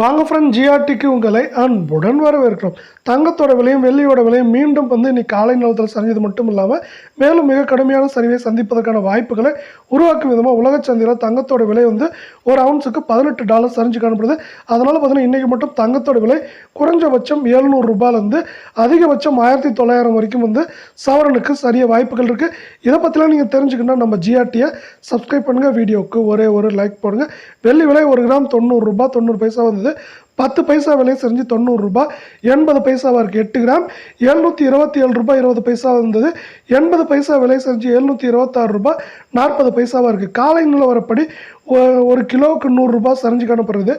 வாங்க ஃப்ரெண்ட் ஜிஆர்டிக்கு உங்களை அன்புடன் வரவேற்கிறோம். தங்கத்தோட விலையும் வெள்ளியோட விலையும் மீண்டும் வந்து இன்னைக்கு காலை நிலத்தில் சரிஞ்சது மட்டும் இல்லாமல் மேலும் மிக கடுமையான சரிவை சந்திப்பதற்கான வாய்ப்புகளை உருவாக்கும் விதமாக உலக சந்தையில் தங்கத்தோட விலை வந்து ஒரு அவுன்ஸுக்கு பதினெட்டு டாலர் சரிஞ்சு காணப்படுது. அதனால் பார்த்தீங்கன்னா இன்றைக்கி மட்டும் தங்கத்தோட விலை குறைஞ்சபட்சம் எழுநூறு ரூபாயிலேருந்து அதிகபட்சம் ஆயிரத்தி தொள்ளாயிரம் வரைக்கும் வந்து சவரனுக்கு சரிய வாய்ப்புகள் இருக்குது இதை பற்றிலாம் நீங்கள் தெரிஞ்சுக்கணும்னா நம்ம ஜிஆர்டியை சப்ஸ்கிரைப் பண்ணுங்கள் வீடியோவுக்கு ஒரே ஒரு லைக் போடுங்க. வெள்ளி விலை ஒரு கிராம் தொண்ணூறு ரூபாய் தொண்ணூறு பைசா வந்தது பத்து பைசா விலை செஞ்சு தொண்ணூறுரூபா எண்பது பைசாவாக இருக்குது எட்டு கிராம் எழுநூற்றி இருபத்தி ஏழு ரூபாய் இருபது பைசாவாக இருந்தது. எண்பது பைசா விலை செஞ்சு எழுநூற்றி இருபத்தாறு ரூபாய் நாற்பது பைசாவாக இருக்குது காலை நிலவரப்படி ஒரு கிலோவுக்கு நூறுரூபா சரிஞ்சு காணப்படுறது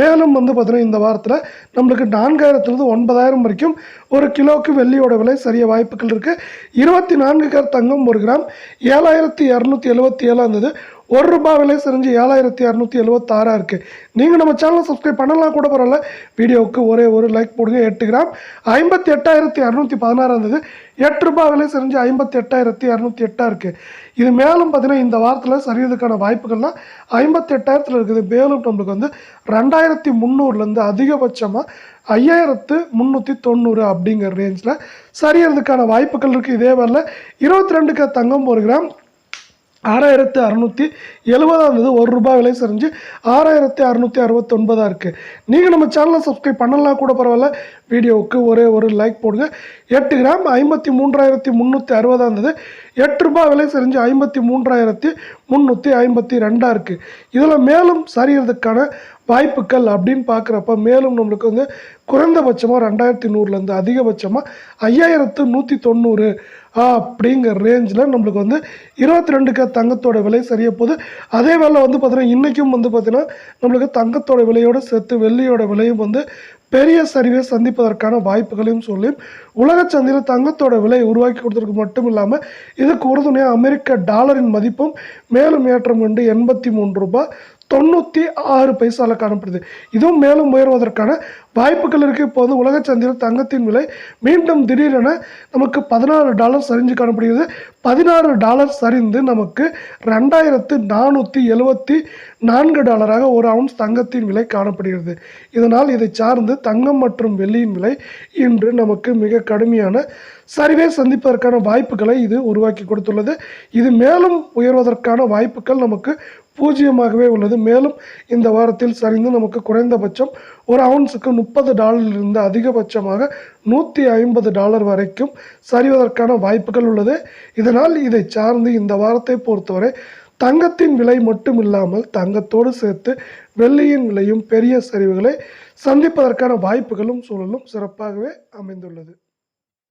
மேலும் வந்து பார்த்தீங்கன்னா இந்த வாரத்தில் நம்மளுக்கு நான்காயிரத்துலேருந்து ஒன்பதாயிரம் வரைக்கும் ஒரு கிலோவுக்கு வெள்ளியோட விலை சரிய வாய்ப்புகள் இருக்குது இருபத்தி நான்கு கேர் தங்கம் ஒரு கிராம் ஏழாயிரத்தி இரநூத்தி எழுபத்தி ஏழாக இருந்தது. ஒரு ரூபாய் விலை செஞ்சு ஏழாயிரத்தி இரநூத்தி எழுபத்தாறாக இருக்குது நீங்கள் நம்ம சேனலை சப்ஸ்கிரைப் பண்ணலாம் கூட பரவாயில்ல வீடியோவுக்கு ஒரே ஒரு லைக் போடுங்க எட்டு கிராம். ஐம்பத்தி எட்டாயிரத்தி இரநூத்தி பதினாறு இருந்தது எட்டு ரூபாய் விலை செஞ்சு ஐம்பத்தி எட்டாயிரத்தி இரநூத்தி எட்டாக இருக்குது இது மேலும் பார்த்தீங்கன்னா இந்த வாரத்தில் சரியதுக்கான வாய்ப்புகள்லாம் ஐம்பத்தி எட்டாயிரத்தில் இருக்குது. மேலும் நம்மளுக்கு வந்து ரெண்டாயிரத்தி முந்நூறுலேருந்து அதிகபட்சமாக ஐயாயிரத்து முந்நூற்றி தொண்ணூறு அப்படிங்கிற ரேஞ்சில் சரியறதுக்கான வாய்ப்புகள் இருக்குது இதே வரல இருபத்தி ரெண்டுக்கு தங்கம் ஒரு கிராம் ஆறாயிரத்து அறநூற்றி எழுபதாக இருந்தது ஒரு ரூபாய் விலை சரிஞ்சு ஆறாயிரத்தி அறநூற்றி அறுபத்தொன்பதாக இருக்குது நீங்கள் நம்ம சேனலை சப்ஸ்கிரைப் பண்ணலாம் கூட பரவாயில்ல. வீடியோவுக்கு ஒரே ஒரு லைக் போடுங்க. எட்டு கிராம் ஐம்பத்தி மூன்றாயிரத்தி முந்நூற்றி அறுபதாக இருந்தது எட்டு ரூபாய் விலை சரிஞ்சு ஐம்பத்தி மூன்றாயிரத்தி முந்நூற்றி ஐம்பத்தி ரெண்டாக இருக்குது இதில் மேலும் சரியறதுக்கான வாய்ப்புகள் அப்படின்னு பார்க்குறப்ப மேலும் நம்மளுக்கு வந்து குறைந்தபட்சமாக ரெண்டாயிரத்தி நூறுலேருந்து அதிகபட்சமாக ஐயாயிரத்து நூற்றி தொண்ணூறு அப்படிங்கிற ரேஞ்சில் நம்மளுக்கு வந்து இருபத்தி ரெண்டுக்கு தங்கத்தோட விலை சரிய போது அதே வேலை வந்து பார்த்திங்கன்னா இன்றைக்கும் வந்து பார்த்திங்கன்னா நம்மளுக்கு தங்கத்தோட விலையோடு சேர்த்து வெள்ளியோட விலையும் வந்து பெரிய சரிவை சந்திப்பதற்கான வாய்ப்புகளையும் சொல்லி உலக சந்தையில் தங்கத்தோட விலை உருவாக்கி கொடுத்ததுக்கு மட்டும் இல்லாமல் இதுக்கு உறுதுணையாக அமெரிக்க டாலரின் மதிப்பும் மேலும் ஏற்றம் கண்டு எண்பத்தி மூன்று ரூபாய் தொண்ணூற்றி ஆறு பைசாவில் காணப்படுது. இதுவும் மேலும் உயர்வதற்கான வாய்ப்புகள் இருக்குது இப்போ வந்து உலக சந்தையில் தங்கத்தின் விலை மீண்டும் திடீரென நமக்கு பதினாறு டாலர் சரிஞ்சு காணப்படுகிறது. பதினாறு டாலர் சரிந்து நமக்கு ரெண்டாயிரத்து நானூற்றி எழுபத்தி நான்கு டாலராக ஒரு அவுன்ஸ் தங்கத்தின் விலை காணப்படுகிறது. இதனால் இதை சார்ந்து தங்கம் மற்றும் வெள்ளியின் விலை இன்று நமக்கு மிக கடுமையான சரிவை சந்திப்பதற்கான வாய்ப்புகளை இது உருவாக்கி கொடுத்துள்ளது. இது மேலும் உயர்வதற்கான வாய்ப்புகள் நமக்கு பூஜ்ஜியமாகவே உள்ளது. மேலும் இந்த வாரத்தில் சரிந்து நமக்கு குறைந்தபட்சம் ஒரு அவுன்ஸுக்கு முப்பது டாலரிலிருந்து அதிகபட்சமாக நூற்றி ஐம்பது டாலர் வரைக்கும் சரிவதற்கான வாய்ப்புகள் உள்ளது. இதனால் இதை சார்ந்து இந்த வாரத்தை பொறுத்தவரை தங்கத்தின் விலை மட்டும் இல்லாமல் தங்கத்தோடு சேர்த்து வெள்ளியின் விலையும் பெரிய சரிவுகளை சந்திப்பதற்கான வாய்ப்புகளும் சூழலும் சிறப்பாகவே அமைந்துள்ளது.